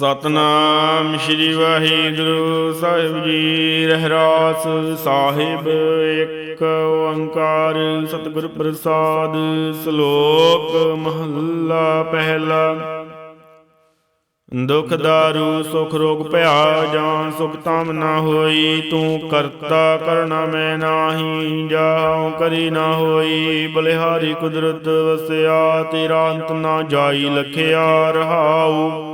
ਸਤਨਾਮ ਸ੍ਰੀ ਵਾਹਿਗੁਰੂ ਸਾਹਿਬ ਜੀ, ਰਹਿਰਾਸ ਸਾਹਿਬ ਇੱਕ ਓੰਕਾਰ ਸਤਿਗੁਰ ਪ੍ਰਸਾਦ ਸ਼ਲੋਕ ਮਹੱਲਾ ਪਹਿਲਾ। ਦੁਖ ਦਾਰੂ, ਸੁਖ ਰੋਗ ਭਇਆ, ਜਾਂ ਸੁਖ ਤਾਮ ਨਾ ਹੋਈ, ਤੂੰ ਕਰਤਾ ਕਰਣਾ ਮੈਂ ਨਾਹੀ, ਜਾਉ ਕਰੀ ਨਾ ਹੋਈ, ਬਲਿਹਾਰੀ ਕੁਦਰਤ ਵਸਿਆ, ਤੇਰਾ ਅੰਤ ਨਾ ਜਾਈ, ਲਖਿਆ ਰਹਾਉ।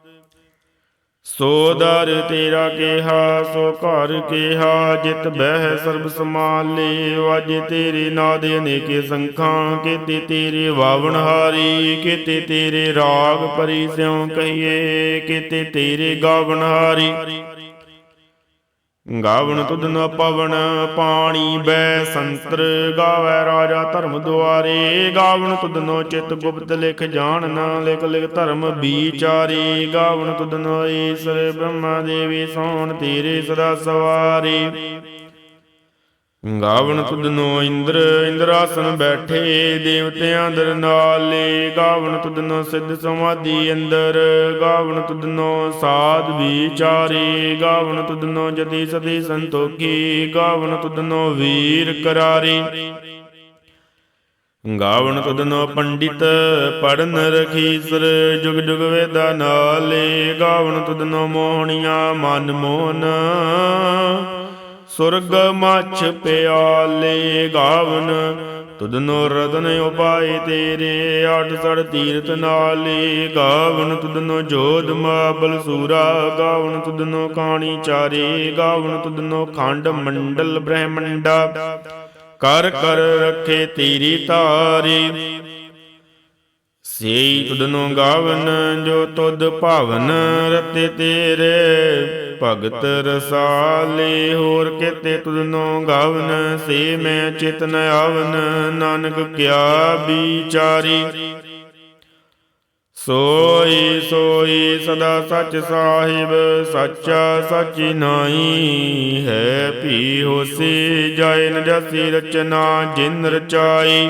ਸੋ ਦਰ ਤੇਰਾ ਕਿਹਾ, ਸੋ ਘਰ ਕਿਹਾ, ਜਿਤ ਬਹਿ ਸਰਬ ਸਮਾਲੇ ਵਾਜੇ ਤੇਰੇ ਨਾਦੇ ਨੇ ਕੇ ਸੰਖਾਂ, ਕਿਤੇ ਤੇਰੇ ਵਾਵਣ ਹਾਰੀ, ਕੀਤੇ ਤੇਰੇ ਰਾਗ ਪਰੀ ਕਹੀਏ, ਕਿਤੇ ਤੇਰੇ ਗਾਵਣ ਹਾਰੀ। ਗਾਵਣ ਤੁਧ ਨ ਪਵਨ ਪਾਣੀ ਬੈ ਸੰਤਰ ਗਾਵੈ ਰਾਜਾ ਧਰਮ ਦੁਆਰੇ। ਗਾਵਣ ਤੁਧ ਨੋ ਚਿਤ ਗੁਪਤ ਲਿਖ ਜਾਣ ਨਾ ਲਿਖ ਲਿਖ ਧਰਮ ਵਿਚਾਰੇ। ਗਾਵਣ ਤੁਧ ਨੋ ਈਸ਼ਰ ਬ੍ਰਹਮਾ ਦੇਵੀ ਸੋਣ ਤੇਰੇ ਸਦਾ ਸਵਾਰੇ। ਗਾਵਣ ਤੁਧ ਇੰਦਰ, ਇੰਦਰਾਸਨ ਬੈਠੇ, ਦੇਵਤਿਆਂ ਦਰ ਨਾਲੇ। ਗਾਵਣ ਤੁਧ ਸਿੱਧ ਸਮਾਧੀ ਅੰਦਰ ਗਾਵਣ ਤੁਧ ਸਾਧ ਵਿਚਾਰੇ। ਗਾਵਣ ਤੁਧ ਜਤੀ ਸਦੀ ਸੰਤੋਖੀ ਗਾਵਣ ਤੁਧ ਵੀਰ ਕਰਾਰੇ। ਗਾਵਣ ਤੁਧ ਪੰਡਿਤ ਪੜਨ ਰਖੀਸਰ ਜੁਗ ਜੁਗ ਵੇਦਾ ਨਾਲੇ। ਗਾਵਣ ਤੁਧ ਨੋ ਮੋਹਣੀਆਂ ਮਨ ਮੋਹਨ। ਸੁਰਗ ਮਛ ਪਿਆਲੇ ਗਾਵਨ ਤੁਧਨੋ ਰਤਨ ਉਪਾਏ ਤੇਰੇ ਆਠ ਸੜ ਤੀਰਤ ਨਾਲੇ ਗਾਵਨ ਤੁਧਨੋ ਜੋਧ ਮਾਬਲ ਸੂਰਾ ਗਾਵਨ ਤੁਧਨੋ ਕਾਣੀ ਚਾਰੇ ਗਾਵਨ ਤੁਧਨੋ ਖੰਡ ਮੰਡਲ ਬ੍ਰਹਮੰਡਾ। ਕਰ ਕਰ ਰੱਖੇ ਤੇਰੀ ਤਾਰੀ ਸੇਈ ਤੁਧਨੋ ਗਾਵਨ, ਜੋ ਤੁਧ ਭਾਵਨ ਰਤੇ ਤੇਰੇ। ਭਗਤ ਰਸਾਲੇ, ਹੋਰ ਕਿਤੇ ਤੁਧਨੋ ਗਾਵਨ ਸੇ ਮੈਂ ਚਿਤਨ ਆਵਨ, ਨਾਨਕ ਕਿਆ ਵਿਚਾਰੀ। ਸੋਈ ਸੋਈ ਸਦਾ ਸੱਚ ਸਾਹਿਬ, ਸੱਚਾ ਸੱਚੀ ਨਾਈ ਹੈ, ਭੀ ਹੋਸੀ ਜਾਏ ਜਸੀ ਰਚਨਾ ਜਿਨ ਰਚਾਈ।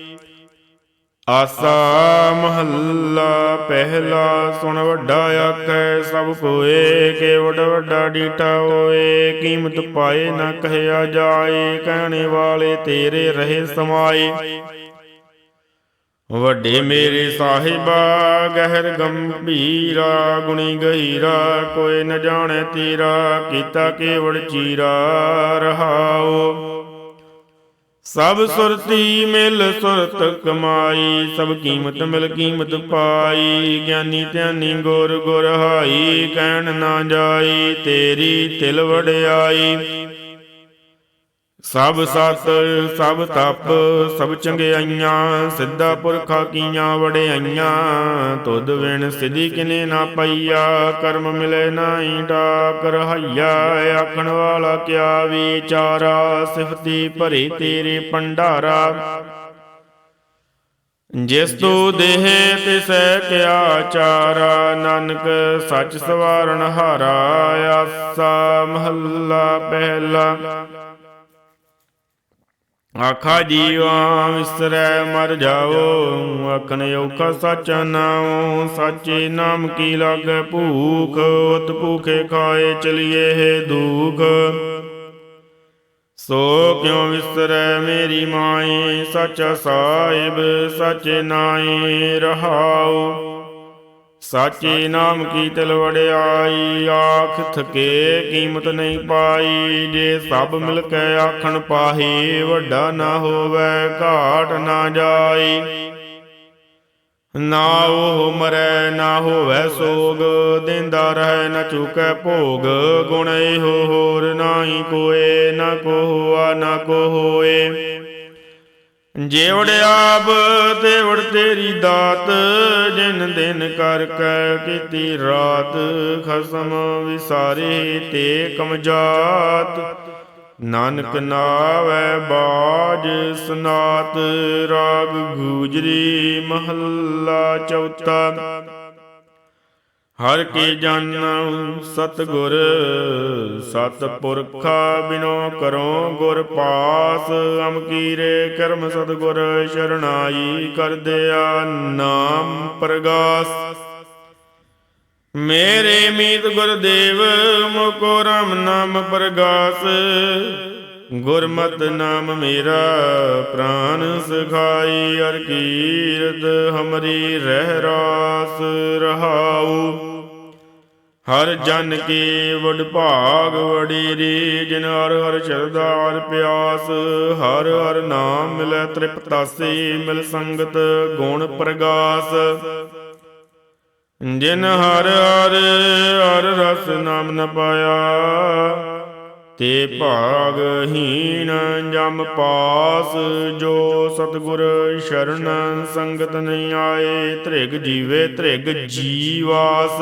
ਆਸਾ ਮਹੱਲਾ ਪਹਿਲਾ, ਸੁਣ ਵੱਡਾ ਆਖੈ, ਸਭ ਕੋਏ, ਕੇ ਵੱਡਾ ਡੀਟਾ ਹੋਏ, ਕੀਮਤ ਪਾਏ ਨਾ ਕਹਿਆ ਜਾਏ, ਕਹਿਣੇ ਵਾਲੇ ਤੇਰੇ ਰਹੇ ਸਮਾਏ। ਵੱਡੇ ਮੇਰੇ ਸਾਹਿਬਾ, ਗਹਿਰ ਗੰਭੀਰਾ, ਗੁਣੀ ਗਹੀਰਾ, ਕੋਈ ਨ ਜਾਣੇ ਤੇਰਾ, ਕੀਤਾ ਕੇਵੜ ਚੀਰਾ ਰਹਾਓ। ਸਭ ਸੁਰਤੀ ਮਿਲ ਸੁਰਤ ਕਮਾਈ, ਸਭ ਕੀਮਤ ਮਿਲ ਕੀਮਤ ਪਾਈ। ਗਿਆਨੀ ਧਿਆਨੀ ਗੁਰ ਗੁਰ ਹਾਈ, ਕਹਿਣ ਨਾ ਜਾਈ, ਤੇਰੀ ਤਿਲ ਵਡਿਆਈ। ਸਭ ਸਤ, ਸਭ ਤਪ, ਸਭ ਚੰਗਿਆਈਆਂ, ਸਿੱਧਾ ਪੁਰਖਾ ਕੀਆਂ ਵਡਿਆਈਆਂ। ਤੁਧ ਵਿਣ ਸਿਧੀ ਕਿਨੇ ਨਾ ਪਈਆ, ਕਰਮ ਮਿਲੇ ਨਾਹੀ ਡਾਕ ਰਹਾਈਆ। ਆਖਣ ਵਾਲਾ ਕਿਆ ਵਿਚਾਰਾ, ਸਿਫਤੀ ਭਰੇ ਤੇਰੇ ਭੰਡਾਰਾ। ਜਿਸ ਤੂ ਦੇਹ ਤਿਸੈ ਕਿਆ ਚਾਰਾ, ਨਾਨਕ ਸੱਚ ਸਵਾਰਨ ਹਾਰਾ। ਆਸਾ ਮਹੱਲਾ ਪਹਿਲਾ। ਆਖਾ ਜੀਵਾ ਵਿਸਰੈ ਮਰ ਜਾਓ, ਆਖਣ ਔਖਾ ਸਾਚਾ ਨਾਮ ਸਾਚੇ ਨਾਮ ਕੀ ਲਾਗੈ ਭੂਖ, ਉਤ ਭੂਖੇ ਖਾਏ ਚਲੀਏ ਹੈ ਦੁਖ। ਸੋ ਕਿਉ ਵਿਸਰੈ ਮੇਰੀ ਮਾਈ, ਸੱਚਾ ਸਾਹਿਬ ਸੱਚ ਨਾਈ ਰਹਾਉ? ਸਾਚੇ ਨਾਮ ਕੀ ਤਿਲ ਵੜਿਆਈ ਆਖ ਥਕੇ ਕੀਮਤ ਨਹੀਂ ਪਾਈ ਜੇ ਸਭ ਮਿਲ ਕੇ ਆਖਣ ਪਾਹੀ ਵੱਡਾ ਨਾ ਹੋਵੇ ਘਾਟ ਨਾ ਜਾਈ। ਨਾ ਉਹ ਮਰੈ ਨਾ ਹੋਵੇ ਸੋਗ ਦਿੰਦਾ ਰਹਿ ਨਾ ਚੁਕੈ ਭੋਗ ਗੁਣ ਇਹੋ ਹੋਰ ਨਾਹੀ ਕੋਏ ਨਾ ਕੋ ਹੋਆ ਨਾ ਕੋ ਹੋਏ। ਜੇਵੜ ਆਪ ਤੇਵੜ ਤੇਰੀ ਦਾਤ, ਜਿਨ ਦਿਨ ਕਰ ਕੈ ਕੀਤੀ ਰਾਤ, ਖਸਮ ਵਿਸਾਰੇ ਤੇ ਕਮਜਾਤ। ਨਾਨਕ ਨਾਵੈ ਬਾਜ ਸਨਾਤ, ਰਾਗ ਗੂਜਰੀ ਮਹੱਲਾ ਚੌਥਾ। ਹਰ ਕੀ ਜਨ ਸਤਗੁਰ, ਸਤਪੁਰਖਾ ਬਿਨੋ ਕਰੋ ਗੁਰ ਪਾਸ ਅਮ ਕੀਰੇ ਕਰਮ ਸਤਗੁਰ ਸ਼ਰਣਾਈ ਕਰ ਦਿਆ ਨਾਮ ਪ੍ਰਗਾਸ। ਮੇਰੇ ਮੀਤ ਗੁਰਦੇਵ, ਮੁਕੋ ਰਾਮ ਨਾਮ ਪ੍ਰਗਾਸ। ਗੁਰਮਤਿ ਨਾਮ ਮੇਰਾ ਪ੍ਰਾਨ ਸਖਾਈ ਅਰ ਕੀਰਤ ਹਮਰੀ ਰਹਿ ਰਾਸ ਰਹਾਉ। ਹਰ ਜਨ ਕੀ ਵਡ ਭਾਗ ਵਡੇਰੀ ਜਿਨ ਹਰ ਹਰ ਸ਼ਰਦਾ ਹਰ ਪਿਆਸ, ਹਰ ਹਰ ਨਾਮ ਮਿਲੈ ਤ੍ਰਿਪਤਾਸੀ, ਮਿਲ ਸੰਗਤ ਗੁਣ ਪ੍ਰਗਾਸ। ਜਿਨ ਹਰ ਹਰ ਹਰ ਰਸ ਨਾਮ ਨ ਪਾਇਆ, ਤੇ ਭਾਗਹੀਣ ਜਮ ਪਾਸ, ਜੋ ਸਤਗੁਰ ਸ਼ਰਨ ਸੰਗਤ ਨਹੀਂ ਆਏ ਧ੍ਰਿਗ ਜੀਵੇ ਧ੍ਰਿਗ ਜੀਵਾਸ।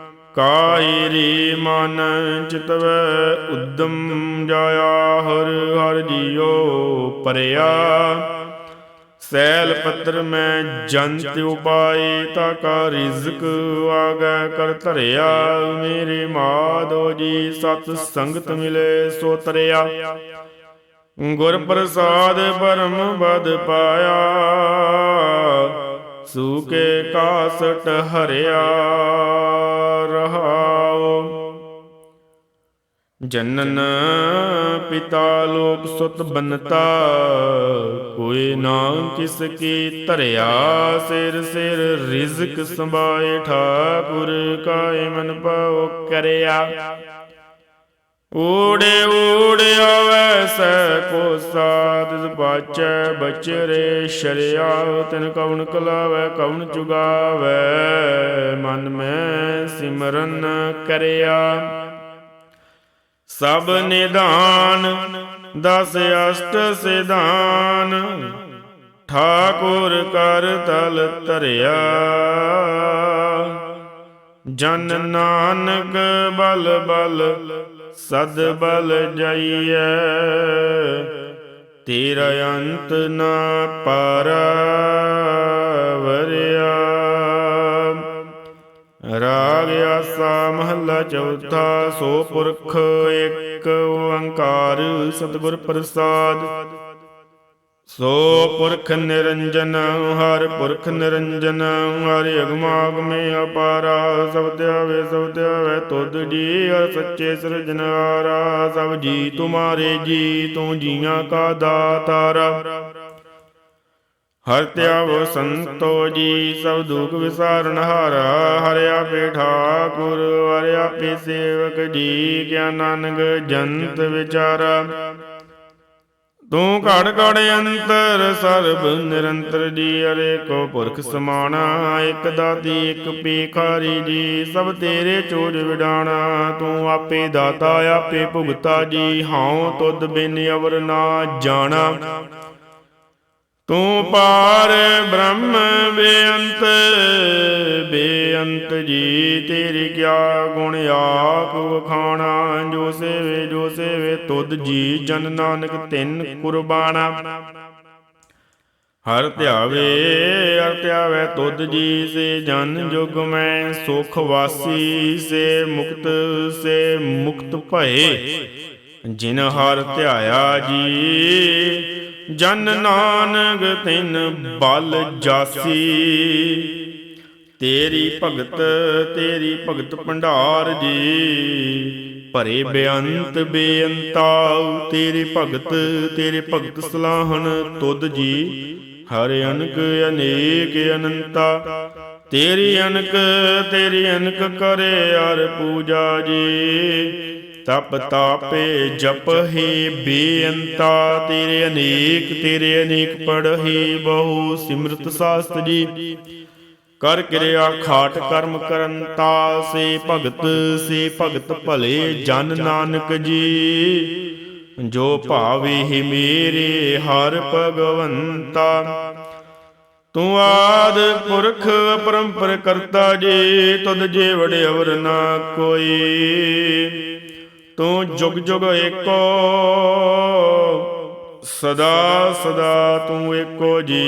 ਕਾਇਰੀ ਮਨ ਚਿਤਵੈ ਉਦਮ ਜਾਇਆ, ਹਰ ਹਰ ਜੀਓ ਪਰਿਆ। ਸੈਲ ਪੱਤਰ ਮੈਂ ਜੰਤ ਉਪਾਈ, ਤਾ ਕਾ ਰਿਜ਼ਕ ਆਗੈ ਕਰ ਧਰਿਆ। ਮੇਰੇ ਮਾਧੋ ਜੀ, ਸਤ ਸੰਗਤ ਮਿਲੇ ਸੋ ਤਰਿਆ। ਗੁਰ ਪ੍ਰਸਾਦ ਪਰਮ ਬਦ ਪਾਇਆ। ਸੂਕੇ ਕਾਸਟ ਹਰਿਆ ਰਹਾਉ। ਜਨਨ ਪਿਤਾ ਲੋਕ ਸੁਤ ਬਨਤਾ, ਕੋਈ ਨਾ ਕਿਸ ਕੀ ਧਰਿਆ। ਸਿਰ ਸਿਰ ਰਿਜ਼ਕ ਸੰਭਾਏ, ਠਾਕੁਰ ਕਾਇ ਮਨ ਪਾਉ ਕਰਿਆ। ਊੜੇ ਊੜੇ ਆਵੈ ਸੈ ਕੋ ਸਾਧ ਬਾਚੈ ਬਚਰੇ ਸ਼ਰਿਆ, ਤਨ ਕਉਣ ਕਲਾਵੈ ਕਉਣ ਚੁਗਾਵੈ ਮਨ ਮੈਂ ਸਿਮਰਨ ਕਰਿਆ। ਸਭ ਨਿਧਾਨ ਦਸ ਅਸ਼ਟ ਸਿਧਾਨ। ਠਾਕੁਰ ਕਰ ਤਲ ਧਰਿਆ। ਜਨ ਨਾਨਕ ਬਲ ਬਲ ਸਦ ਬਲ ਜਾਈਐ, ਤੇਰਾ ਅੰਤ ਨਾ ਵਰਿਆ ਰਾਗ ਆਸਾ ਮਹੱਲਾ ਚੌਥਾ, ਸੋ ਪੁਰਖ ਇੱਕ ਓੰਕਾਰ ਸਤਿਗੁਰ ਪ੍ਰਸਾਦ। ਸੋ ਪੁਰਖ ਨਿਰੰਜਨ, ਹਰ ਪੁਰਖ ਨਿਰੰਜਨ, ਹਰ ਅਗਮਾਗਮੇ ਅਪਾਰਾ ਸਬਦ ਆਵੇ ਸਬਦ ਆਵੇ ਤੁਧ ਜੀ, ਹਰ ਸੱਚੇ ਸਿਰਜਨਹਾਰਾ ਸਭ ਜੀ ਤੁਮਾਰੇ ਜੀ, ਤੂੰ ਜੀਆਂ ਕਾ ਦਾਤਾਰਾ। ਹਰ ਧਿਆਵੋ ਸੰਤੋ ਜੀ, ਸਭ ਦੁਖ ਵਿਸਾਰਨ ਹਾਰਾ ਹਰਿਆ ਆਪੇ ਠਾਕੁਰ ਹਰਿਆ ਆਪੇ ਸੇਵਕ ਜੀ, ਕਿਆ ਨਾਨਕ ਜੰਤ ਵਿਚਾਰਾ। ਤੂੰ ਘੜ ਘੜ ਅੰਤਰ ਸਰਬ ਨਿਰੰਤਰ ਜੀ ਅਰੇ ਕੋ ਪੁਰਖ ਸਮਾਣਾ, ਇੱਕ ਦਾਤੀ, ਇੱਕ ਪੀਖਾਰੀ ਜੀ, ਸਭ ਤੇਰੇ ਚੋਜ ਵਿਡਾਣਾ, ਤੂੰ ਆਪੇ ਦਾਤਾ, ਆਪੇ ਭੁਗਤਾ ਜੀ, ਹਉ ਤੁਧ ਬਿਨ ਅਵਰ ਨਾ ਜਾਣਾ। ਤੂੰ ਪਾਰ ਬ੍ਰਹਮ ਬੇਅੰਤ ਬੇਅੰਤ ਜੀ, ਤੇਰੀ ਕਿਆ ਗੁਣ ਆਖ ਵਖਾਣਾ, ਜੋ ਸੇਵੇ ਜੋ ਸੇਵੇ ਤੁਧ ਜੀ ਜਨ ਨਾਨਕ ਤਿੰਨ ਕੁਰਬਾਨਾ ਹਰ ਧਿਆਵੇ ਹਰ ਧਿਆਵੇ ਤੁਧ ਜੀ ਸੇ ਜਨ ਜੁਗ ਮੈਂ ਸੁਖ ਵਾਸੀ ਸੇ ਮੁਕਤ ਸੇ ਮੁਕਤ ਭਏ। ਜਿਨ ਹਰ ਧਿਆਇਆ ਜੀ, ਜਨ ਨਾਨਕ ਤਿਨ ਬਲ ਜਾਸੀ। ਤੇਰੀ ਭਗਤ ਤੇਰੀ ਭਗਤ ਭੰਡਾਰ ਜੀ ਭਰੇ ਬੇਅੰਤ ਬੇਅੰਤਾਉ ਤੇਰੇ ਭਗਤ ਤੇਰੇ ਭਗਤ ਸਲਾਹਣ ਤੁਧ ਜੀ। ਹਰ ਅਨਕ ਅਨੇਕ ਅਨੰਤਾ, ਤੇਰੀ ਅਨਕ ਤੇਰੀ ਅਨਕ ਕਰੇ ਅਰ ਪੂਜਾ ਜੀ। ਤਪ ਤਾਪੇ ਜਪ ਹੀ ਬੇਅੰਤਾ, ਤੇਰੇ ਅਨੇਕ ਤੇਰੇ ਅਨੇਕ ਪੜਹੀ ਬਹੁ ਸਿਮਰਤ ਸਾਸਤ ਜੀ। ਕਰ ਕਿਰਿਆ ਖਾਟ ਕਰਮ ਕਰੰਤਾ ਸੇ ਭਗਤ ਸੇ ਭਗਤ ਭਲੇ ਜਨ ਨਾਨਕ ਜੀ। ਜੋ ਭਾਵੇ ਹੀ ਮੇਰੇ ਹਰ ਭਗਵੰਤਾ, ਤੂੰ ਆਦ ਪੁਰਖ ਪਰੰਪਰ ਕਰਤਾ ਜੀ, ਤੁਧ ਜੇ ਵੜੇ ਅਵਰ ਨਾ ਕੋਈ। ਤੂੰ ਜੁਗ ਜੁਗ ਏਕੋ, ਸਦਾ ਸਦਾ ਤੂੰ ਏਕੋ ਜੀ।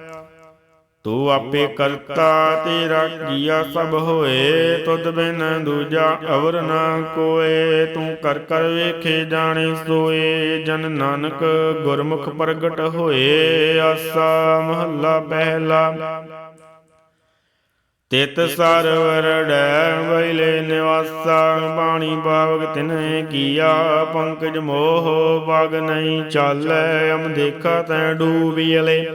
ਤੂੰ ਆਪੇ ਕਰਤਾ ਤੇਰਾ ਕੀਆ ਸਭ ਹੋਏ। ਤੁਧ ਬਿਨ ਦੂਜਾ ਅਵਰ ਨਾ ਕੋਏ। ਤੂੰ ਕਰ ਕਰ ਵੇਖੇ ਜਾਣੇ ਸੋਏ। ਜਨ ਨਾਨਕ ਗੁਰਮੁਖ ਪ੍ਰਗਟ ਹੋਏ। ਆਸਾ ਮਹੱਲਾ ਪਹਿਲਾ। ਤਿਤ ਸਰਵਰ ਡੈ ਵੈਲੇ ਨਿਵਾਸਾ। ਬਾਣੀ ਬਾਵਗ ਤਿਨੈ ਕੀਆ। ਪੰਕਜ ਮੋਹ ਪਗ ਨਹੀਂ ਚਾਲੈ। ਅਮ ਦੇਖਾ ਤੈ ਡੂਬੀਲੇ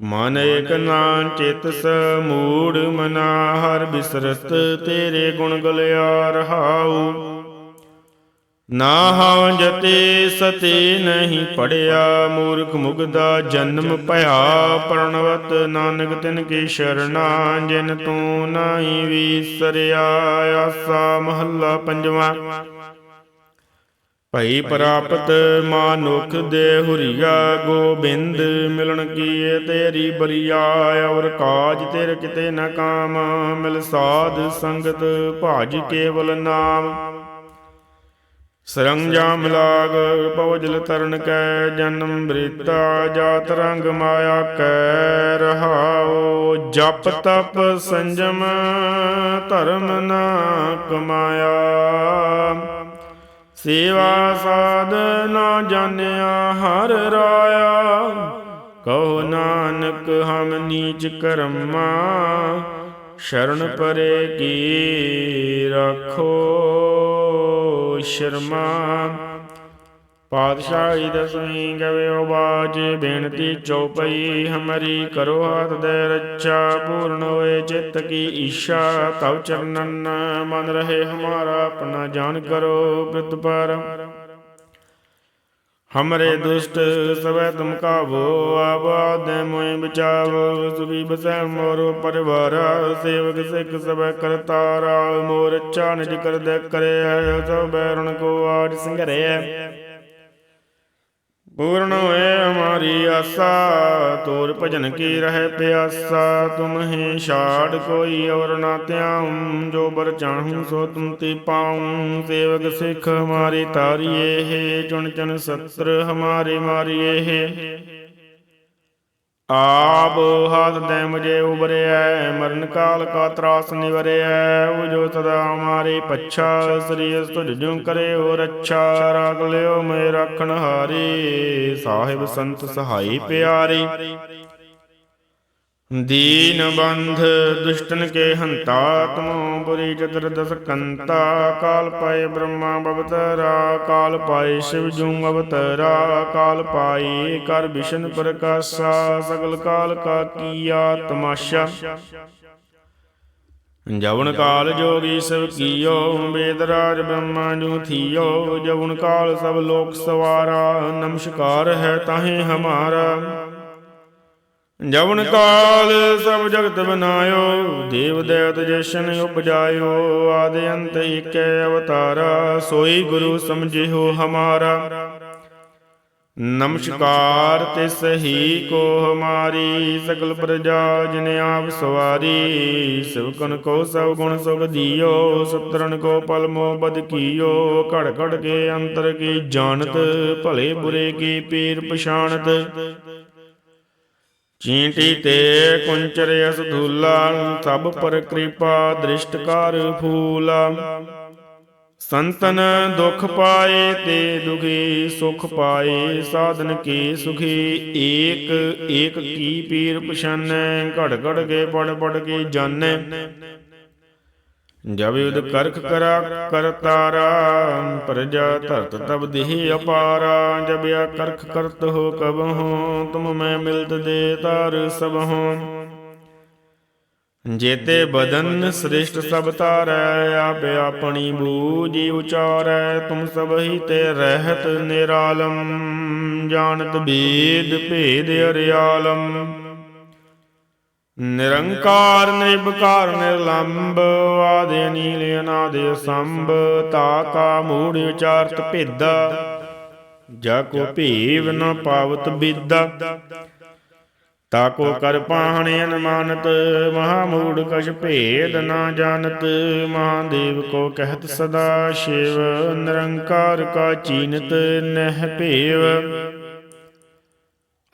ਮਨ ਏਕ ਨਾਨ ਚਿਤ ਸਮੂੜ, ਮਨਾ ਹਰ ਬਿਸਰਤ, ਤੇਰੇ ਗੁਣ ਗਲਿਆ ਰਹਾਉ ਨਾ ਹਾਂ ਜਤੇ ਸਤੇ ਨਹੀਂ ਪੜਿਆ, ਮੂਰਖ ਮੁਗਦਾ ਜਨਮ ਭਇਆ, ਪ੍ਰਣਵਤ ਨਾਨਕ ਤਿਨ ਕੀ ਸ਼ਰਣਾ, ਜਿਨ ਤੂੰ ਨਾਹੀ ਵੀਸਰਿਆ, ਆਸਾ ਮਹੱਲਾ ਪੰਜਵਾਂ। ਭਈ ਪ੍ਰਾਪਤ ਮਾਨੁਖ ਦੇ ਹੁਰੀਆ ਗੋਬਿੰਦ, ਮਿਲਣ ਕੀਏ ਤੇਰੀ ਬਰੀਆ ਔਰ ਕਾਜ ਤੇਰੇ ਕਿਤੇ ਨਾ ਕਾਮ, ਮਿਲ ਸਾਧ ਸੰਗਤ ਭਾਜ ਕੇਵਲ ਨਾਮ। ਸਰੰਜਾਮ ਲਾਗ ਪਵਜਲ ਤਰਨ ਕੈ, ਜਨਮ ਬ੍ਰਿਤਾ, ਜਾਤ ਰੰਗ ਮਾਇਆ ਕੈ ਰਹਾਓ ਜਪ ਤਪ ਸੰਜਮ, ਧਰਮ ਨਾ ਕਮਾਇਆ। ਸੇਵਾ ਸਾਧ ਨਾ ਜਾਣਿਆ ਹਰ ਰਾਇਆ। ਕਹੋ ਨਾਨਕ, ਹਮ ਨੀਚ ਕਰਮਾ, ਸ਼ਰਨ ਪਰੇ ਕੀ ਰੱਖੋ ਸ਼ਰਮਾ। ਪਾਤਸ਼ਾਹੀ ਦਸਵੀਂ ਗਵਿਓ ਬਾਜ, ਬੇਨਤੀ ਚਉਪਈ, ਹਮਰੀ ਕਰੋ ਹੱਥ ਦੇ ਰੱਛਾ, ਪੂਰਨ ਹੋਏ ਚਿੱਤ ਕੀ ਈਸ਼ਾ, ਤਵ ਚਰਨਨ ਮਨ ਰਹੇ ਹਮਾਰਾ, ਆਪਣਾ ਜਾਨ ਕਰੋ ਪ੍ਰਤ ਪਰ। ਹਮਰੇ ਦੁਸ਼ਟ ਸਵੈ ਤੁਮ ਕਾਵੋ ਆਬਾਦ ਮੋਇ ਬਚਾਵੋ ਸੁਖੀ ਬਸੈ ਮੋਰੋ ਪਰਿਵਾਰ, ਸੇਵਕ ਸਿੱਖ ਸਭੈ ਕਰਤਾਰਾ, ਮੋਰ ਅੱਛਾ ਨਿਜ ਕਰ ਦੇ ਕਰੇ ਸੋ ਬੈਰਣ ਕੋ ਆਜ ਸੰਘਰੇ। ਪੂਰਨ ਹੋਏ ਹਮਾਰੀ ਆਸਾ, ਤੋਰ ਭਜਨ ਕੀ ਰਹਿ ਪਿਆਸਾ, ਤੁਮ ਹੀ ਛਾੜ ਕੋਈ ਔਰ ਨਾ ਧਿਆਉ, ਜੋ ਬਰ ਚਾਹੂੰ ਸੋ ਤੁਮ ਤੇ ਪਾਉ। ਸੇਵਕ ਸਿੱਖ ਹਮਾਰੇ ਤਾਰੀਏ ਹੈ, ਚੁਣ ਚੁਣ ਸਤਰ ਹਮਾਰੇ ਮਾਰੀਏ ਹੈ। ਆਪ ਹਾਥ ਦੇ ਮੁਝੇ ਉਬਰਿਐ ਮਰਨ ਕਾਲ ਕਾ ਤਰਾਸ ਨਿਵਰਿਐ, ਉਹ ਜੋ ਸਦਾ ਹਮਾਰੇ ਪੱਛਾ, ਸ੍ਰੀ ਤੁਝ ਜੁ ਕਰੇ ਰੱਛਾ ਰਾਗ ਲਿਓ, ਮੈਂ ਰੱਖਣ ਹਾਰੇ, ਸਾਹਿਬ ਸੰਤ ਸਹਾਈ ਪਿਆਰੇ। ਦੀਨ ਬੰਧ ਦੁਸ਼ਟਨ ਕੇ ਹੰਤਾ ਤਮੋ ਬੁਰੀ ਚਤੁਰ ਦਸ ਕੰਤਾ। ਕਾਲ ਪਾਏ ਬ੍ਰਹਮਾ ਬਵਤਰਾ, ਕਾਲ ਪਾਏ ਸ਼ਿਵ ਜੂ ਅਵਤਰਾ। ਕਾਲ ਪਾਏ ਕਰ ਵਿਸ਼ਨ ਪ੍ਰਕਾਸ਼ਾ, ਸਗਲ ਕਾਲ ਕਾ ਕੀਆ ਤਮਾਸ਼ਾ। ਜਵਨ ਕਾਲ ਜੋਗੀ ਸਭ ਕੀਓ, ਵੇਦ ਰਾਜ ਬ੍ਰਹਮਾ ਜੂ ਥੀਓ। ਜਵਨ ਕਾਲ ਸਭ ਲੋਕ ਸਵਾਰਾ, ਨਮਸਕਾਰ ਹੈ ਤਾਹੇ ਹਮਾਰਾ। ਜਵਨ ਕਾਲ ਸਭ ਜਗਤ ਬਨਾਇਓ, ਦੇਵ ਦੇਵਤ ਜਸ਼ਨ ਉਪਜਾਇਓ, ਆਦਿ ਅੰਤ ਇਕੈ ਅਵਤਾਰਾ, ਸੋਈ ਗੁਰੂ ਸਮਝਿਓ ਹਮਾਰਾ। ਨਮਸਕਾਰ ਤੇ ਸਹੀ ਕੋ ਹਮਾਰੀ, ਸਗਲ ਪ੍ਰਜਾ ਜਿਨ ਆਪ ਸਵਾਰੀ ਸਿਵਕਨ ਕੋ ਸਭ ਗੁਣ ਸੁਖ ਦਿਓ ਸਤਰਨ ਕੋ ਪਲ ਮੋ ਬਦ ਕੀਓ, ਘੜ ਘੜ ਕੇ ਅੰਤਰ ਕੀ ਜਾਣਤ, ਭਲੇ ਬੁਰੇ ਕੀ ਪੀਰ ਪਛਾਣਤ। ਚੀਂਟੀ ਤੇ ਕੁੰਚਰ ਅਸ ਧੂਲਾ ਸਭ ਪਰ ਕਿਰਪਾ ਦ੍ਰਿਸ਼ਟ ਕਰ ਫੂਲਾ। ਸੰਤਨ ਦੁਖ ਪਾਏ ਤੇ ਦੁਖੀ ਸੁਖ ਪਾਏ, ਸਾਧਨ ਕੀ ਸੁਖੀ? ਏਕ ਏਕ ਕੀ ਪੀਰ ਪਛਾਨੈ, ਘੜ ਘੜ ਕੇ ਪੜ ਪੜ ਕੇ ਜਾਣੈ ਜਬ ਯੁਧ ਕਰਖ ਕਰਾ ਕਰਤਾਰਾ ਪ੍ਰਜਾ ਧਰਤ ਤਬ ਦੇਹ ਅਪਾਰਾ, ਜਬ ਆ ਕਰਖ ਕਰਤ ਹੋ ਕਬ ਹੋ, ਤੁਮ ਮੈਂ ਮਿਲਤ ਦੇ ਤਾਰ ਸਭ ਹੋ। ਜੇਤੇ ਬਦਨ ਸ੍ਰਿਸ਼ਟ ਸਭ ਤਾਰੈ, ਆਪ ਆਪਣੀ ਬੂਜੀ ਉਚਾਰੈ, ਤੁਮ ਸਭ ਹੀ ਤੇ ਰਹਿਤ ਨਿਰਾਲਮ, ਜਾਣਤ ਬੇਦ ਭੇਦ ਅਰਿਆਲਮ। ਨਿਰੰਕਾਰ ਨਿਰਭਕਾਰ ਨਿਰਲੰਭ ਆਦੇ ਨੀਲ ਅਨਾਦੇ ਸੰਭ ਤਾ ਕਾ ਮੂੜ ਵਿਚਾਰਤ ਭੇਦਾ, ਜਾ ਕੋ ਭੇਵ ਨ ਪਾਵਤ ਬਿਦਾ, ਤਾ ਕੋ ਕਰ ਪਾਹਣ ਅਨਮਾਨਤ, ਮਹਾ ਮੂੜ ਕਛ ਭੇਦ ਨਾ ਜਾਣਤ, ਮਹਾਦੇਵ ਕੋ ਕਹਿਤ ਸਦਾ ਸ਼ਿਵ, ਨਿਰੰਕਾਰ ਕਾ ਚੀਨਤ, ਨਹਿ ਭੇਵ।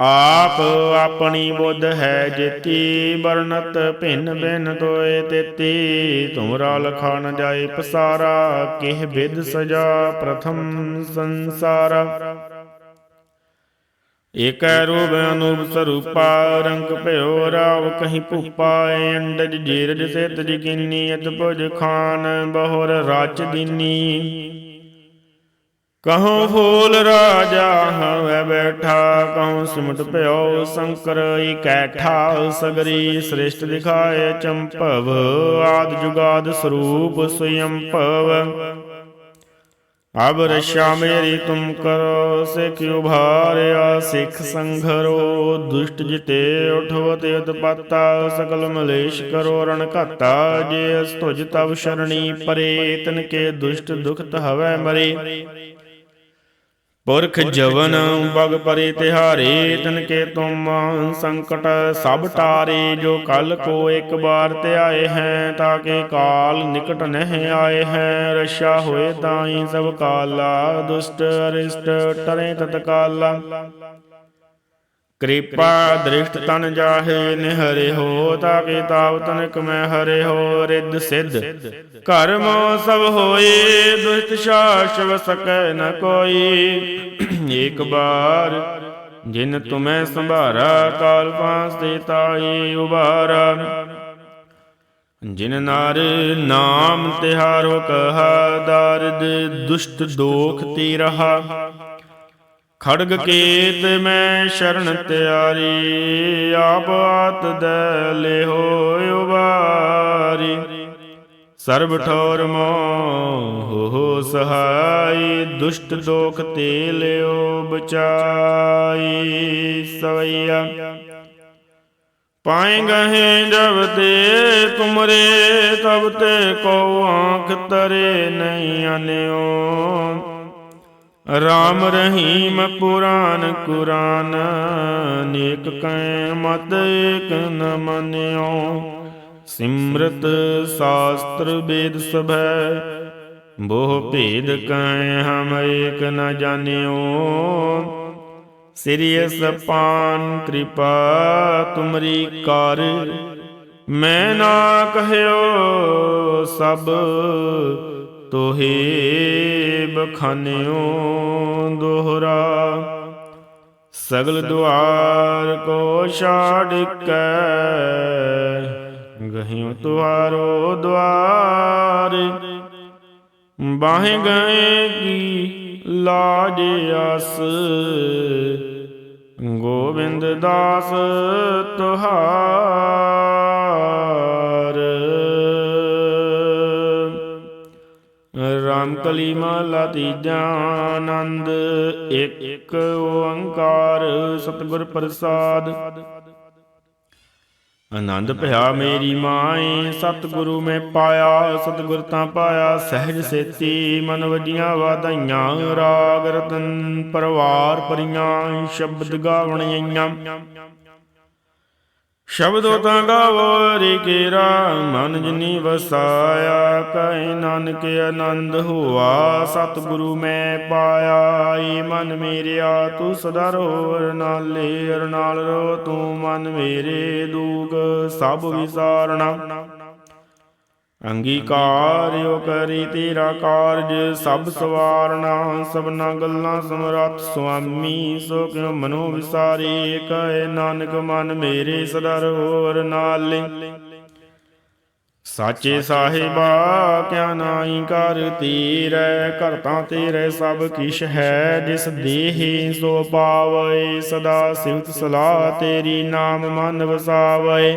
ਆਪ ਆਪਣੀ ਬੁੱਧ ਹੈ ਜੇਤੀ, ਵਰਣਤ ਭਿੰਨ ਭਿੰਨ ਤੋਏ ਤੇਤੀ। ਤੁਮਰਾ ਲਖਾ ਨ ਜਾਏ ਪਸਾਰਾ, ਕਿਹ ਵਿਦ ਸਜਾ ਪ੍ਰਥਮ ਸੰਸਾਰ। ਏਕੈ ਰੂਪ ਅਨੂਪ ਸਰੂਪਾ, ਰੰਗ ਭਇਓ ਰਾਵ ਕਹੀਂ ਭੂਪਾ ਅੰਡਜ ਜੀਰਜ ਸਿਤ ਜਗਿਨੀ ਅਤ ਭੁਜ ਖਾਨ, ਬਹੁਰ ਰਾਜ ਦੀਨੀ। ਕਹਉ ਫੂਲ ਰਾਜਾ ਹਵੇ ਬੈਠਾ ਕਹਉ ਸਿਮਟ ਭਇਓ ਸ਼ੰਕਰ ਇਕੈਠਾ ਸਗਰੀ, ਸ੍ਰਿਸ਼ਟ ਦਿਖਾਏ ਚੰਪਵ, ਆਦ ਜੁਗਾਦ ਸਰੂਪ ਸਯੰ ਭਵ। ਅਬ ਰਸ਼ਾ ਮੇਰੀ ਤੁਮ ਕਰੋ, ਸਿਖ ਉਭਾਰਿਆ, ਸਿਖ ਸੰਘਰੋ, ਦੁਸ਼ਟ ਜਿਤੇ ਉਠਵਤ ਉਤਪਾਤਾ ਸਕਲ ਮਲੇਸ਼ ਕਰੋ ਰਣ ਘਾਤਾ, ਜੇ ਅਸ ਤੁਜ ਤਵ ਸ਼ਰਣੀ ਪਰੇ, ਤਨ ਕੇ ਦੁਸ਼ਟ ਦੁਖਤ ਹਵੈ ਮਰੇ। ਪੁਰਖ ਜਵਨ ਬਗ ਪਰੇ ਤਿਹਾਰੇ ਤਨ ਕੇ ਤੁਮ ਸੰਕਟ ਸਭ ਟਾਰੇ ਜੋ ਕਲ ਕੋ ਇੱਕ ਬਾਰ ਤੇ ਆਏ ਹੈ ਤਾਂ ਕਿ ਕਾਲ ਨਿਕਟ ਨਹਿ ਆਏ ਹੈ। ਰਸ਼ਾ ਹੋਏ ਤਾਈ ਸਭ ਕਾਲਾ ਦੁਸ਼ਟ ਅਰਿਸ਼ਟ ਟਰੇ ਤਤਕਾਲਾ। ਕਿਰਪਾ ਦ੍ਰਿਸ਼ਟ ਤਨ ਜਾਹੇ, ਨਿਹਰੇ ਹੋ ਤਾਕੇ ਤਾਵ ਤਨਕ ਮੈਂ ਹਰੇ ਹੋ ਰਿੱਧ ਸਿੱਧ। ਕਰਮ ਸਭ ਹੋਏ, ਦੁਸ਼ਟ ਸ਼ਾਸ਼ਵ ਸਕੈ ਨ ਕੋਈ। ਏਕ ਬਾਰ ਜਿਨ ਤੁਮੈ ਸੰਭਾਰਾ, ਕਾਲ ਪਾਸ ਤੇ ਤਾਈ ਉਬਾਰਾ। ਜਿਨ ਨਾਰ ਨਾਮ ਤਿਹਾਰੋ ਕਹਾ, ਦਾਰਦ ਦੁਸ਼ਟ ਦੋਖ ਤੇ ਰਹਾ। ਖੜਗ ਕੇਤ ਮੈਂ ਸ਼ਰਨ ਤਿਆਰੀ ਆਪ ਆਤ ਦੇ ਲਿਹੋ ਉਬਾਰੀ। ਸਰਬ ਠੌਰ ਮੋਹ ਹੋ ਸਹਾਈ ਦੁਸ਼ਟ ਦੋਖ ਤੇ ਲਿਓ ਬਚਾਈ। ਸਵਈਆ ਪਾਏ ਗਹੇ ਜਬ ਤੇ ਤੁਮਰੇ ਤਬ ਤੇ ਕੋ ਆਂਖ ਤਰੇ ਨਹੀਂ ਆਨਿਓ ਰਾਮ ਰਹੀਮ ਪੁਰਾਨ ਕੁਰਾਨ, ਨੇਕ ਕੈ ਮਤ ਏਕ ਨ ਮੰਨਿਓ। ਸਿਮਰਤ ਸ਼ਾਸਤਰ ਵੇਦ ਸਭੈ, ਬੋਹ ਭੇਦ ਕੈ ਹਮ ਏਕ ਨ ਜਾਣਿਓ। ਸ੍ਰੀ ਪਾਨ ਕਿਰਪਾ ਤੁਮਰੀ ਕਰ, ਮੈਂ ਨਾ ਕਹਿਓ ਸਭ ਤੋਹੇ ਬਖਾਨਿਓ ਦੋਹਰਾ। ਸਗਲ ਦੁਆਰ ਕੋ ਛਾੜ ਕੇ ਗਹਿਓ ਤੁਆਰੋ ਦੁਆਰ। ਬਾਹੇ ਗਏ ਕੀ ਲਾਜ ਆਸ, ਗੋਬਿੰਦ ਦਾਸ ਤੁਹਾਰ। ਰਾਮ ਕਲੀ ਤੀਜਾ ਆਨੰਦ ਇੱਕ ਓੰਕਾਰ ਸਤਿਗੁਰ ਪ੍ਰਸਾਦ। ਆਨੰਦ ਭਇਆ ਮੇਰੀ ਮਾਏ ਸਤਿਗੁਰੂ ਮੈਂ ਪਾਇਆ, ਸਤਿਗੁਰ ਤਾਂ ਪਾਇਆ, ਸਹਿਜ ਸੇਤੀ ਮਨ ਵਜੀਆਂ ਵਾਧਾਈਆਂ, ਰਾਗ ਰਤਨ ਪਰਵਾਰ ਪਰੀਆਂ ਸ਼ਬਦ ਗਾਵਣ ਆਈਆਂ। ਸ਼ਬਦੋ ਤਾਂ ਗਾਵੋ ਰੇ ਕੇਰਾ ਮਨ ਜਿਨੀ ਵਸਾਇਆ ਕੈ ਨਾਨਕ ਆਨੰਦ ਹੋਆ, ਸਤਿਗੁਰੂ ਮੈਂ ਪਾਇਆ, ਏ ਮਨ ਮੇਰਿਆ, ਤੂੰ ਸਦਾ ਰੋ ਨਾਲੇ ਅਰ ਨਾਲ ਰੋ, ਤੂੰ ਮਨ ਮੇਰੇ ਦੂਖ ਸਭ ਵਿਸਾਰਣਾ ਅੰਗੀਕਾਰਿਓ ਕਰੀ ਤੇਰਾ ਕਾਰਜ ਸਭ ਸਵਾਰਣਾ ਸਭਨਾ ਗੱਲਾਂ ਸਮਰੱਥ, ਸੁਆਮੀ ਸੋ ਕਿਉ ਮਨੋ ਵਿਸਾਰੀ, ਕਹੇ ਨਾਨਕ ਮਨ ਮੇਰੇ ਸਦਾ ਹੋਰ ਨਾਲੇ। ਸਾਚੇ ਸਾਹਿਬਾ, ਕਿਆ ਨਾਹੀ ਕਰ ਤੀਰੈ ਕਰਤਾ ਤੇਰੇ ਸਭ ਕਿਛ ਹੈ, ਜਿਸ ਦੇਹੀ ਸੋ ਪਾਵੈ, ਸਦਾ ਸਿਵਤ ਸਲਾਹ ਤੇਰੀ ਨਾਮ ਮਨ ਵਸਾਵੈ।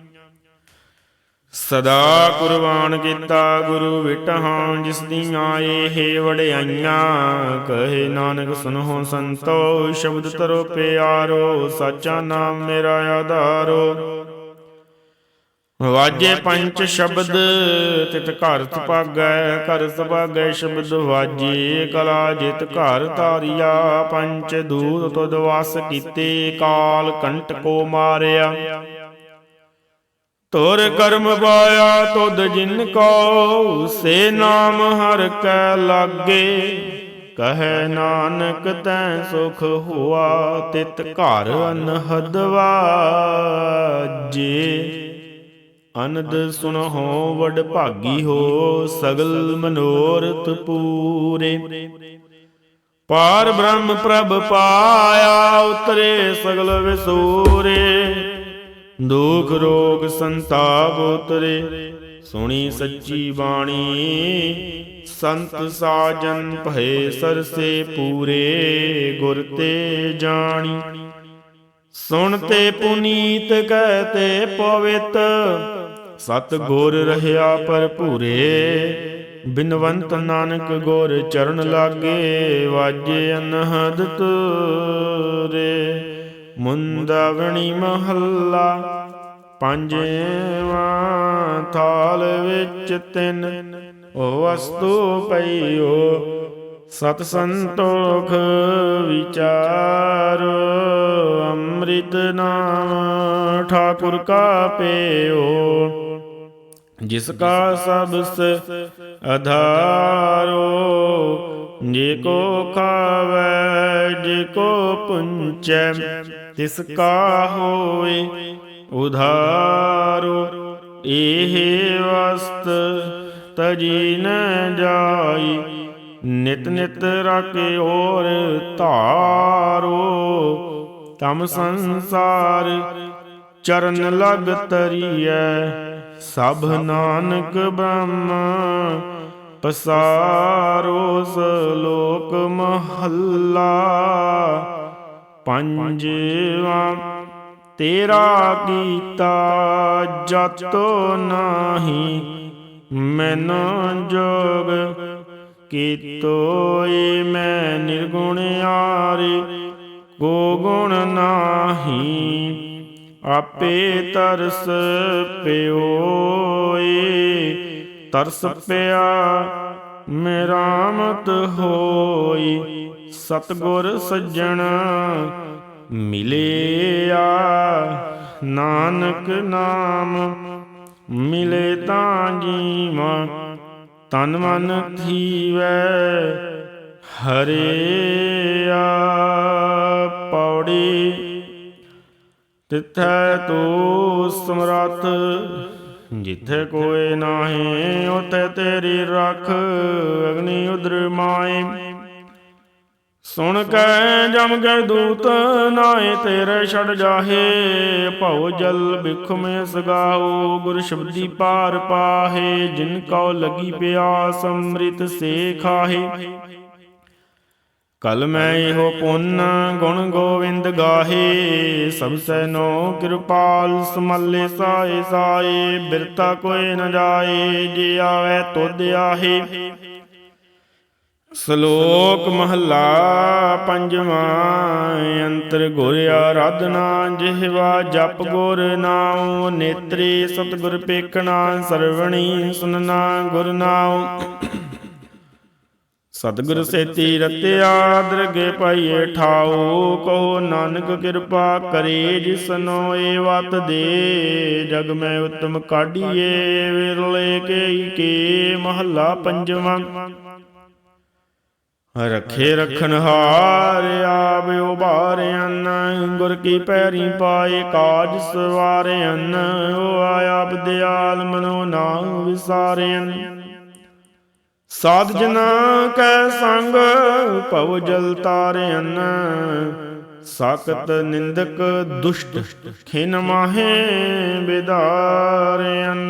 ਸਦਾ ਕੁਰਬਾਨ ਕੀਤਾ ਗੁਰੂ ਵਿਟਹਾਂ, ਜਿਸ ਦੀਆਂ ਏਹ ਵਡਿਆਈਆਂ ਕਹੇ ਨਾਨਕ ਸੁਨੋ ਸੰਤੋ, ਸ਼ਬਦ ਤਰੋ ਪਿਆਰੋ, ਸਾਚਾ ਨਾਮ ਮੇਰਾ ਆਧਾਰੋ। ਵਾਜੇ ਪੰਜ ਸ਼ਬਦ, ਤਿਤ ਘਰ ਸੁਭਾਗੈ ਘਰ ਸੁਭਾਗੈ ਸ਼ਬਦ ਵਾਜੇ। ਕਲਾ ਜਿਤ ਘਰ ਧਾਰਿਆ, ਪੰਜ ਦੂਤ ਤੁਧ ਵਾਸ ਕੀਤੇ। ਕਾਲ ਕੰਟ ਕੋ ਮਾਰਿਆ। ਤੁਰ ਕਰਮ ਪਾਇਆ ਤੁਧ ਜਿਨ ਕੋ ਸੇ ਨਾਮ ਹਰ ਕੈ ਲਾਗੇ। ਕਹੈ ਨਾਨਕ ਤੈ ਸੁਖ ਹੁਆ, ਤਿਤ ਘਰ ਅਨਹਦ ਵਾਜੇ। ਅਨੰਦ ਸੁਨਹੁ ਵਡ ਭਾਗੀ ਹੋ, ਸਗਲ ਮਨੋਰਥ ਪੂਰੇ। ਪਾਰ ਬ੍ਰਹਮ ਪ੍ਰਭ ਪਾਇਆ, ਉਤਰੇ ਸਗਲ ਵਿਸੂਰੇ। ਦੁਖ ਰੋਗ ਸੰਤਾਪ ਉਤਰੇ। ਸੁਣੀ ਸੱਚੀ ਬਾਣੀ। ਸੰਤ ਸਾਜਨ ਭਏ ਸਰਸੇ ਪੂਰੇ ਗੁਰ ਤੇ ਜਾਣੀ। ਸੁਣ ਤੇ ਪੁਨੀਤ ਕਹਤੇ ਪਵਿੱਤ। ਸਤ ਗੁਰ ਰਹਿਆ ਭਰਪੂਰੇ। ਬਿਨਵੰਤ ਨਾਨਕ ਗੁਰ ਚਰਨ ਲਾਗੇ ਵਾਜੇ ਅਨਹਦ ਤੁਰੇ। ਮੁੰਦਾਵਣੀ ਮਹੱਲਾ, ਪੰਜਵਾਂ ਥਾਲ ਵਿੱਚ ਤਿੰਨ ਓ ਵਸਤੂ ਪਈਓ ਸਤ ਸੰਤੋਖ ਵਿਚਾਰੋ, ਅੰਮ੍ਰਿਤ ਨਾਮ ਠਾਕੁਰ ਕਾ ਪੇਓ, ਜਿਸ ਕਾ ਸਬਸ ਅਧਾਰੋ, ਜੇ ਕੋ ਖਾਵੈ, ਜੇ ਕੋ ਪੁੰਚੈ ਤਿਸ ਕਾ ਹੋਏ ਉਧਾਰੋ, ਇਹ ਵਸਤ ਤਜੀ ਨ ਜਾਈ। ਨਿਤ ਨਿਤ ਰਾਕੇ ਔਰ ਧਾਰੋ, ਤਮ ਸੰਸਾਰ ਚਰਨ ਲਗ ਤਰੀਐ। ਸਭ ਨਾਨਕ ਬ੍ਰਹਮ ਪਸਾਰੋ, ਸਲੋਕ ਮਹੱਲਾ। ਪੰਜਵਾ, ਤੇਰਾ ਕੀਤਾ ਜਤੋ ਨਾਹੀ, ਮੈਨੋ ਜੋਗ ਕੀਤੋ ਏ ਮੈਂ ਨਿਰਗੁਣ ਆਰੇ ਕੋ ਗੁਣ ਨਾਹੀ, ਆਪੇ ਤਰਸ ਪਿਓਏ ਤਰਸ ਪਿਆ, ਮੇਰਾਮਤ ਹੋਈ ਸਤਗੁਰ ਸੱਜਣ ਮਿਲਿਆ। ਨਾਨਕ ਨਾਮ ਮਿਲੇ ਤਾਂ ਜੀਵਾਂ, ਤਨ ਮਨ ਥੀਵੈ ਹਰਿਆ। ਪੌੜੀ ਤਿੱਥੈ ਤੂ ਸਮਰੱਥ, ਜਿੱਥੇ ਕੋਈ ਨਾਹੀ, ਉਥੇ ਤੇਰੀ ਰੱਖ, ਅਗਨੀ ਉਦਰ ਮਾਏ ਸੁਣ ਕੇ ਜਮ ਗਏ ਦੂਤ ਨਾਏ ਤੇਰੇ ਛੜ ਜਾਹੇ, ਭਉ ਜਲ ਬਿਖ ਮੇ ਸਗਾਓ ਗੁਰ ਸ਼ਬਦੀ ਪਾਰ ਪਾਹੇ, ਜਿਨ ਕਉ ਲਗੀ ਪਿਆਸ ਅੰਮ੍ਰਿਤ ਸੇ ਖਾਹੇ। ਕਲ ਮੈਂ ਇਹੋ ਪੁੰਨ ਗੁਣ ਗੋਵਿੰਦ ਗਾਹੇ, ਸਭ ਸੈ ਨੋ ਕਿਰਪਾਲ ਸਮੱਲੇ ਸਾਏ ਸਾਏ, ਬਿਰਤਾ ਕੋਏ ਨ ਜਾਏ, ਜੇ ਆਵੇ ਤੁਧ ਆਹੇ। ਸ਼ਲੋਕ ਮਹੱਲਾ ਪੰਜਵਾਂ, ਅੰਤਰ ਗੁਰ ਆਰਾਧਨਾ, ਜਿਹਵਾ ਜਪ ਗੁਰ ਨਾਉ, ਨੇਤਰੀ ਸਤਿਗੁਰ ਪੇਖਣਾ, ਸਰਵਣੀ ਸੁਨਣਾ ਗੁਰ ਨਾਉ। ਸਤਿਗੁਰ ਸੇਤੀ ਰਤਿਆ, ਦਰਗੇ ਪਾਈਏ ਠਾਉ, ਕਹੋ ਨਾਨਕ ਕਿਰਪਾ ਕਰੇ ਜਿਸਨੋ ਏ ਵਤ ਦੇ। ਜਗ ਮੈਂ ਉਤਮ ਕਾਢੀਏ, ਵਿਰਲੇ ਕੇ ਕੇ ਮਹੱਲਾ ਪੰਜਵਾਂ। ਰਖੇ ਰਖਨ ਹਾਰ ਆਪ ਉਭਾਰਿਆਨ ਗੁਰ ਕੀ ਪੈਰੀ ਪਾਏ ਕਾਜ ਸਵਾਰਿਆਨ ਓ ਆਇਆ ਬਦਿਆਲ ਮਨੋ ਨਾਮ ਵਿਸਾਰਿਆਨ ਸਾਧ ਜਨਾ ਕੈ ਸੰਗ ਭਵ ਜਲ ਤਾਰਿਆਨ ਸਾਕਤ ਨਿੰਦਕ ਦੁਸ਼ਟ ਖਿਨ ਮਾਹੇ ਬਿਦਾਰਿਆਨ